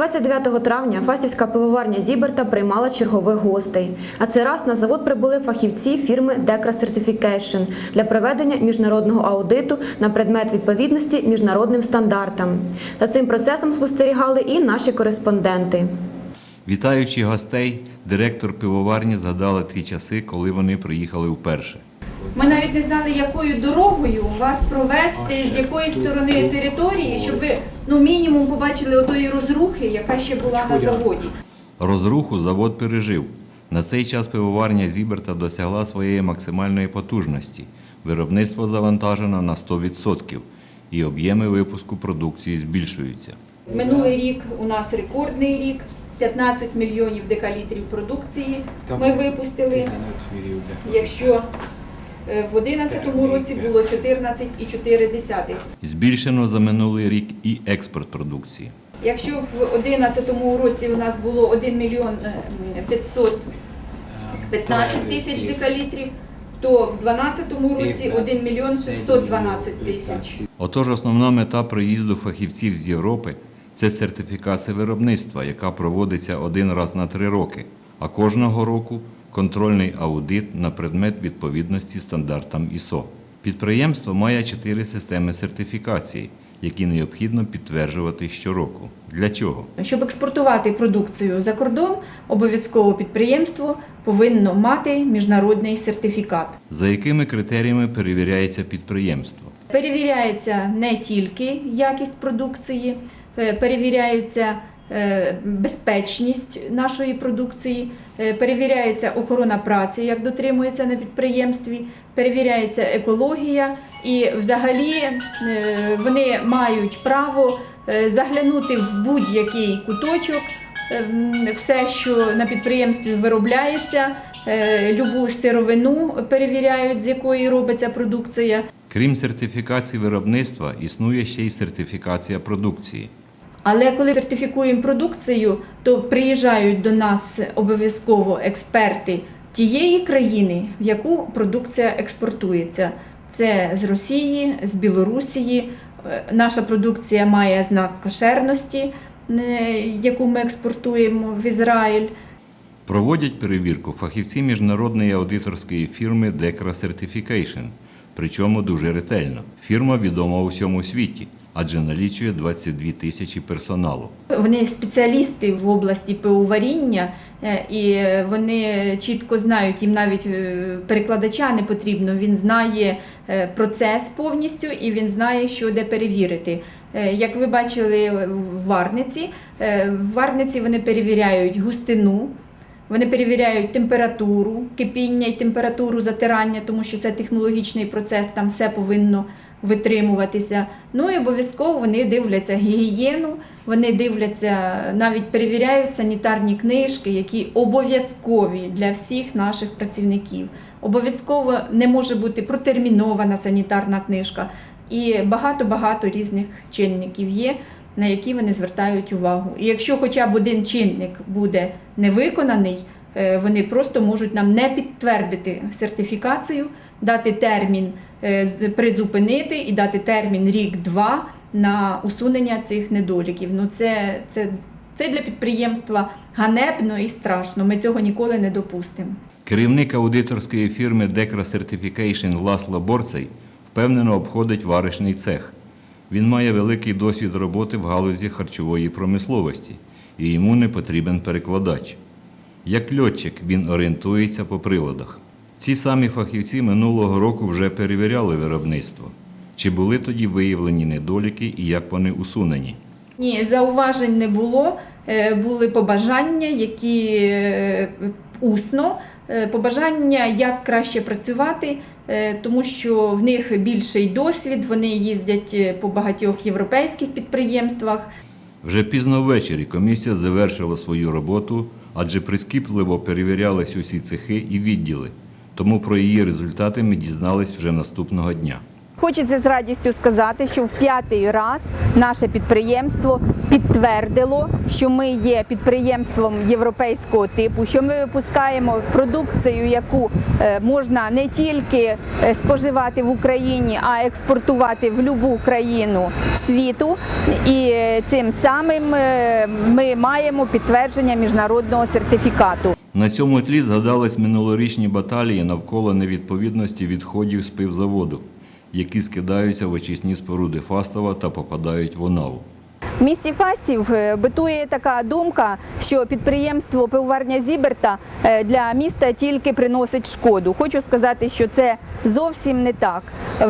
29 травня Фастівська пивоварня Зіберта приймала чергових гостей. На цей раз на завод прибули фахівці фірми Decra Certification для проведення міжнародного аудиту на предмет відповідності міжнародним стандартам. За цим процесом спостерігали і наші кореспонденти. Вітаючи гостей, директор пивоварні згадала ті часи, коли вони приїхали вперше. Ми навіть не знали, якою дорогою вас провести, з якої сторони території, щоб ви ну мінімум побачили отої розрухи, яка ще була на заводі. Розруху завод пережив. На цей час пивоварня Зіберта досягла своєї максимальної потужності. Виробництво завантажено на 100% і об'єми випуску продукції збільшуються. Минулий рік у нас рекордний рік. 15 мільйонів декалітрів продукції ми випустили. Якщо в 2011 році було 14,4. Збільшено за минулий рік і експорт продукції. Якщо в 2011 році у нас було 1 мільйон е, 515 тисяч декалітрів, то в 2012 році 1 мільйон 612 тисяч. Отож, основна мета приїзду фахівців з Європи це сертифікація виробництва, яка проводиться один раз на три роки, а кожного року контрольний аудит на предмет відповідності стандартам ІСО. Підприємство має чотири системи сертифікації, які необхідно підтверджувати щороку. Для чого? Щоб експортувати продукцію за кордон, обов'язково підприємство повинно мати міжнародний сертифікат. За якими критеріями перевіряється підприємство? Перевіряється не тільки якість продукції, е, перевіряється е, безпечність нашої продукції, е, перевіряється охорона праці, як дотримується на підприємстві, перевіряється екологія і взагалі е, вони мають право е, заглянути в будь-який куточок, е, все, що на підприємстві виробляється, е, любу сировину перевіряють, з якої робиться продукція. Крім сертифікації виробництва, існує ще й сертифікація продукції. Але коли сертифікуємо продукцію, то приїжджають до нас обов'язково експерти тієї країни, в яку продукція експортується. Це з Росії, з Білорусії. Е, Наша продукція має знак кошерності, е, яку ми експортуємо в Ізраїль. Проводять перевірку фахівці міжнародної аудиторської фірми Decra Certification, причому дуже ретельно. Фірма відома у всьому світі, адже налічує 22 тисячі персоналу. Вони спеціалісти в області пивоваріння, е, і вони чітко знають, їм навіть е, перекладача не потрібно. Він знає е, процес повністю і він знає, що де перевірити. Як ви бачили в варниці, в варниці вони перевіряють густину. Вони перевіряють температуру кипіння і температуру затирання, тому що це технологічний процес, там все повинно витримуватися. Ну і обов'язково вони дивляться гігієну, вони дивляться, навіть перевіряють санітарні книжки, які обов'язкові для всіх наших працівників. Обов'язково не може бути протермінована санітарна книжка. І багато-багато різних чинників є, на які вони звертають увагу. І якщо хоча б один чинник буде не виконаний, е, вони просто можуть нам не підтвердити сертифікацію, дати термін призупинити і дати термін рік-два на усунення цих недоліків. Ну це, це, це для підприємства ганебно і страшно. Ми цього ніколи не допустимо. Керівник аудиторської фірми Decra Certification Ласло Борцей впевнено обходить варочний цех. Він має великий досвід роботи в галузі харчової промисловості, і йому не потрібен перекладач. Як льотчик він орієнтується по приладах. Ці самі фахівці минулого року вже перевіряли виробництво. Чи були тоді виявлені недоліки і як вони усунені? Ні, зауважень не було. Е, Були побажання, які е, усно, е, побажання, як краще працювати, тому що в них більший досвід, вони їздять по багатьох європейських підприємствах. Вже пізно ввечері комісія завершила свою роботу, адже прискіпливо перевірялись усі цехи і відділи. Тому про її результати ми дізнались вже наступного дня. Хочеться з радістю сказати, що в п'ятий раз наше підприємство підтвердило, що ми є підприємством європейського типу, що ми випускаємо продукцію, яку е, можна не тільки е, споживати в Україні, а експортувати в будь-яку країну світу. І е, цим самим ми маємо підтвердження міжнародного сертифікату. На цьому тлі згадались минулорічні баталії навколо невідповідності відходів з пивзаводу, які скидаються в очисні споруди Фастова та попадають в ОНАВ. В місті Фастів е, битує така думка, що підприємство пивоварня Зіберта е, для міста тільки приносить шкоду. Хочу сказати, що це зовсім не так.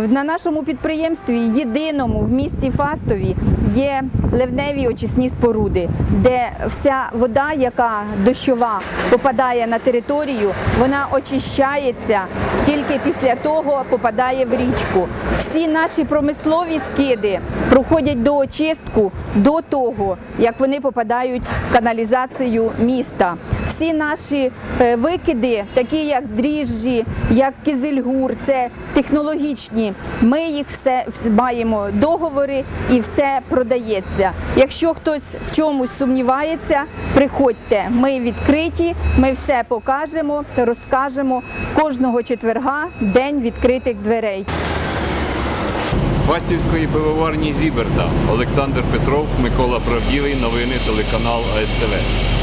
На нашому підприємстві єдиному в місті Фастові є ливневі очисні споруди, де вся вода, яка дощова попадає на територію, вона очищається тільки після того попадає в річку. Всі наші промислові скиди проходять до очистку до того, як вони попадають в каналізацію міста. Всі наші е, викиди, такі як дріжджі, як кизельгур, це технологічні. Ми їх все маємо договори і все продається. Якщо хтось в чомусь сумнівається, приходьте. Ми відкриті, ми все покажемо, розкажемо кожного четверга день відкритих дверей. З Фастівської пивоварні Зіберта Олександр Петров, Микола Правділий, новини телеканал АСТВ.